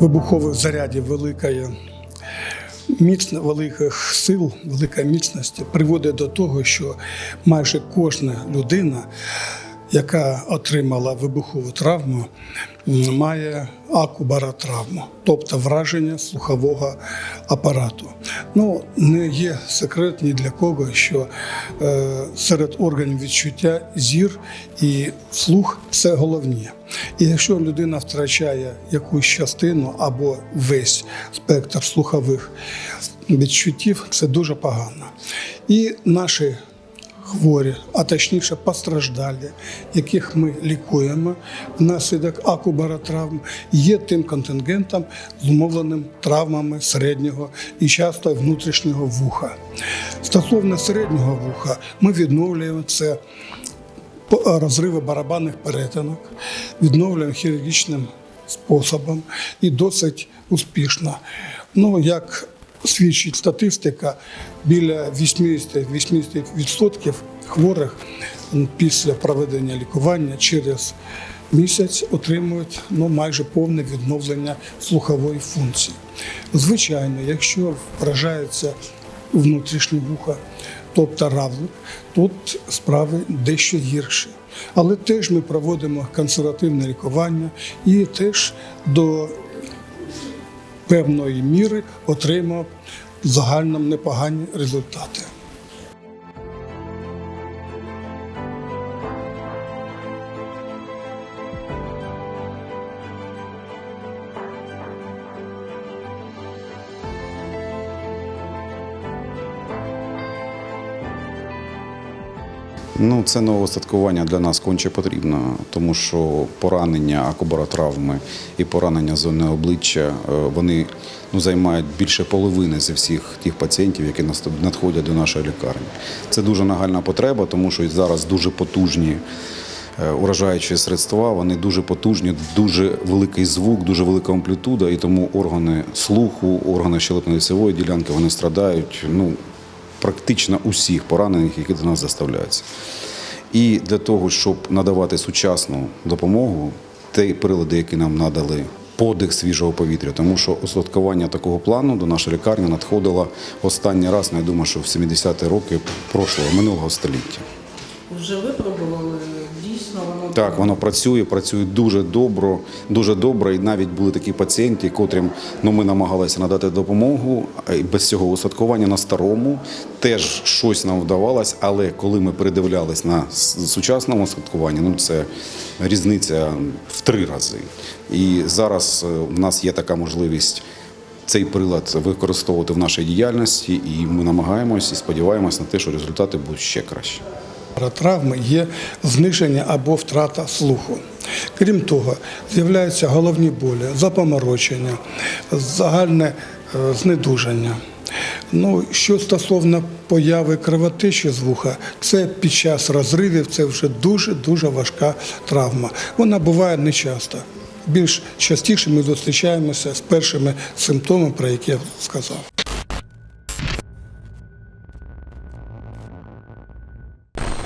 вибухових зарядів великої міцно великих сил, великої міцності приводить до того, що майже кожна людина, яка отримала вибухову травму, має акубаротравму, тобто враження слухового апарату. Ну, не є секрет ні для кого, що е, серед органів відчуття зір і слух це головні. І якщо людина втрачає якусь частину або весь спектр слухових відчуттів, це дуже погано. І наші хворі, а точніше постраждалі, яких ми лікуємо внаслідок акубаротравм, є тим контингентом, зумовленим травмами середнього і часто внутрішнього вуха. Стосовно середнього вуха, ми відновлюємо це розриви барабанних перетинок, відновлюємо хірургічним способом і досить успішно. Ну, як свідчить статистика, біля 80-80% хворих після проведення лікування через місяць отримують ну, майже повне відновлення слухової функції. Звичайно, якщо вражається внутрішнє вуха, тобто равлик, тут справи дещо гірші. Але теж ми проводимо консервативне лікування і теж до певної міри отримав загально непогані результати. Ну, це нове устаткування для нас конче потрібно, тому що поранення акубаротравми і поранення зони обличчя е, вони ну, займають більше половини зі всіх тих пацієнтів, які надходять до нашої лікарні. Це дуже нагальна потреба, тому що зараз дуже потужні. е, Уражаючі средства, вони дуже потужні, дуже великий звук, дуже велика амплітуда, і тому органи слуху, органи щелепно-лицевої ділянки вони страдають. Ну, практично усіх поранених, які до нас доставляються. І для того, щоб надавати сучасну допомогу, ті прилади, які нам надали подих свіжого повітря, тому що устаткування такого плану до нашої лікарні надходило останній раз, ну, я думаю, що в 70-ті роки прошлого, минулого століття. Вже випробували, дійсно воно Так, воно працює, працює дуже добре, дуже добре. І навіть були такі пацієнти, котрим ну, ми намагалися надати допомогу й без цього устаткування на старому. Теж щось нам вдавалось, але коли ми передивлялись на сучасному устаткуванні, ну це різниця в три рази. І зараз е, в нас є така можливість. Цей прилад використовувати в нашій діяльності, і ми намагаємось і сподіваємось на те, що результати будуть ще кращі. Травми є зниження або втрата слуху. Крім того, з'являються головні болі, запоморочення, загальне е, знедуження. Ну, що стосовно появи кровотечі з вуха, це під час розривів це вже дуже-дуже важка травма. Вона буває нечасто. Більш частіше ми зустрічаємося з першими симптомами, про які я сказав.